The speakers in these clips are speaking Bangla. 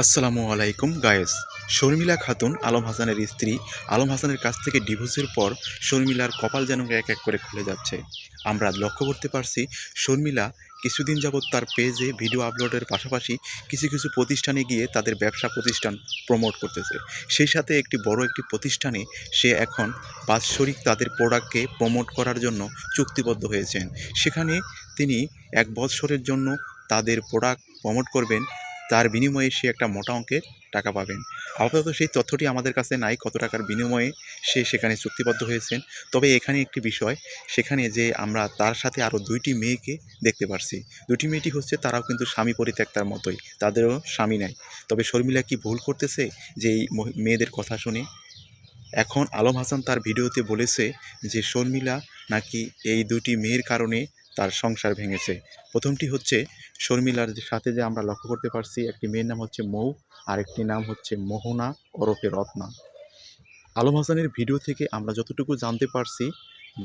আসসালামু আলাইকুম গায়েস শর্মিলা খাতুন, আলম হাসানের স্ত্রী। আলম হাসানের কাছ থেকে ডিভোর্সের পর শর্মিলার কপাল যেন এক এক করে খুলে যাচ্ছে। আমরা লক্ষ্য করতে পারছি, শর্মিলা কিছুদিন যাবৎ তার পেজে ভিডিও আপলোডের পাশাপাশি কিছু কিছু প্রতিষ্ঠানে গিয়ে তাদের ব্যবসা প্রতিষ্ঠান প্রমোট করতেছে। সেই সাথে একটি বড় একটি প্রতিষ্ঠানে সে এখন বাৎসরিক তাদের প্রোডাক্টকে প্রমোট করার জন্য চুক্তিবদ্ধ হয়েছেন। সেখানে তিনি এক বৎসরের জন্য তাদের প্রোডাক্ট প্রমোট করবেন। তার বিনিময়ে সে একটা মোটা অঙ্কের টাকা পাবেন। আপাতত সেই তথ্যটি আমাদের কাছে নাই, কত টাকার বিনিময়ে সে সেখানে চুক্তিবদ্ধ হয়েছেন। তবে এখানে একটি বিষয়, সেখানে যে আমরা তার সাথে আরও দুইটি মেয়েকে দেখতে পারছি। দুটি মেয়েটি হচ্ছে তারাও কিন্তু স্বামী পরিত্যক্তার মতোই, তাদেরও স্বামী নাই। তবে শর্মিলা কি ভুল করতেছে যে এই মেয়েদের কথা শুনে? এখন আলম হাসান তার ভিডিওতে বলেছে যে, শর্মিলা নাকি এই দুটি মেয়ের কারণে তার সংসার ভেঙেছে। প্রথমটি হচ্ছে শর্মিলার সাথে যে আমরা লক্ষ্য করতে পারছি, একটি মেয়ের নাম হচ্ছে মৌ আর একটি নাম হচ্ছে মোহনা, ওরফে রত্না। আলম হাসানের ভিডিও থেকে আমরা যতটুকু জানতে পারছি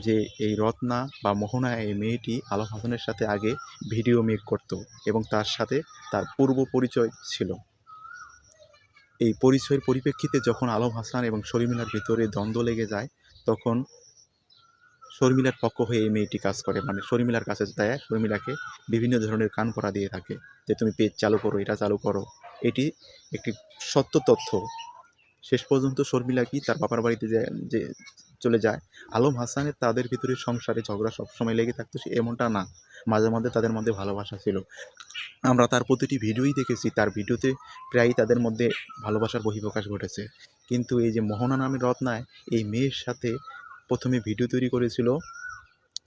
যে এই রত্না বা মোহনা এই মেয়েটি আলম হাসানের সাথে আগে ভিডিও মেক করত এবং তার সাথে তার পূর্ব পরিচয় ছিল। এই পরিচয়ের পরিপ্রেক্ষিতে যখন আলম হাসান এবং শর্মিলার ভিতরে দ্বন্দ্ব লেগে যায়, তখন শর্মিলার পক্ষ হয়ে এই মেয়েটি কাজ করে। মানে শর্মিলার কাছে দেয়, শর্মিলাকে বিভিন্ন ধরনের কান পড়া দিয়ে থাকে যে তুমি পেজ চালু করো, এটা চালু করো। এটি একটি সত্য তথ্য। শেষ পর্যন্ত শর্মিলা কি তার বাবার বাড়িতে যে চলে যায়? আলম হাসানের তাদের ভিতরে সংসারে ঝগড়া সবসময় লেগে থাকতো, সে এমনটা না। মাঝে মধ্যে তাদের মধ্যে ভালোবাসা ছিল। আমরা তার প্রতিটি ভিডিওই দেখেছি, তার ভিডিওতে প্রায়ই তাদের মধ্যে ভালোবাসার বহিঃপ্রকাশ ঘটেছে। কিন্তু এই যে মোহনা নামের রত্নায় এই মেয়ের সাথে প্রথমে ভিডিও তৈরি করেছিল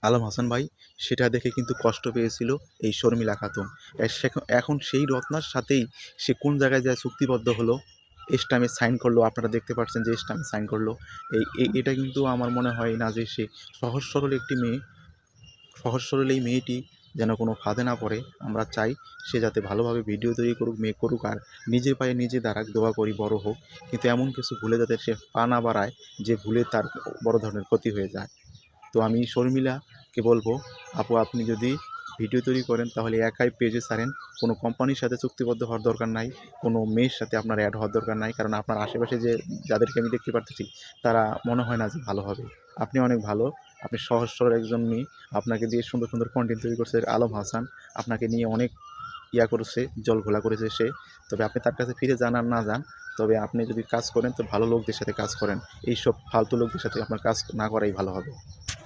আলম হাসান ভাই। সেটা দেখে কিন্তু কষ্ট পেয়েছিল এই শর্মিলা খাতুন। এখন সেই রত্নার সাথেই সে কোন জায়গায় যায় চুক্তিবদ্ধ হলো, স্টামে সাইন করল, আপনারা দেখতে পাচ্ছেন যে স্টামে সাইন করল। এই- এটা কিন্তু আমার মনে হয় না যে সে সহজ সরল একটি মেয়ে, সহজ সরল এই মেয়েটি যেন কোনো ফাঁদে না পড়ে, আমরা চাই সে যাতে ভালোভাবে ভিডিও তৈরি করুক মেয়ে করুক আর নিজের পায়ে নিজে দাঁড়াক, দোয়া করি, বড় হোক। কিন্তু এমন কিছু ভুলে যাতে সে পা না বাড়ায়, যে ভুলে তার বড় ধরনের ক্ষতি হয়ে যায়। তো আমি শর্মিলাকে বলব, আপু, আপনি যদি ভিডিও তৈরি করেন, তাহলে একাই পেজে ছাড়েন। কোনো কোম্পানির সাথে চুক্তিবদ্ধ হওয়ার দরকার নাই, কোনো মেয়ের সাথে আপনার অ্যাড হওয়ার দরকার নাই, কারণ আপনার আশেপাশে যে, যাদেরকে আমি দেখতে পারতেছি, তারা মনে হয় না যে ভালো হবে। আপনি অনেক ভালো আপনি সহজ, সরল একজন মেয়ে। আপনাকে দিয়ে সুন্দর সুন্দর কন্টেন্ট তৈরি করছে আলম হাসান। আপনাকে নিয়ে অনেক ইয়া করেছে জল ঘোলা করেছে সে। তবে আপনি তার কাছে ফিরে যান আর না যান, তবে আপনি যদি কাজ করেন, তো ভালো লোকদের সাথে কাজ করেন। এইসব ফালতু লোকদের সাথে আপনার কাজ না করাই ভালো হবে।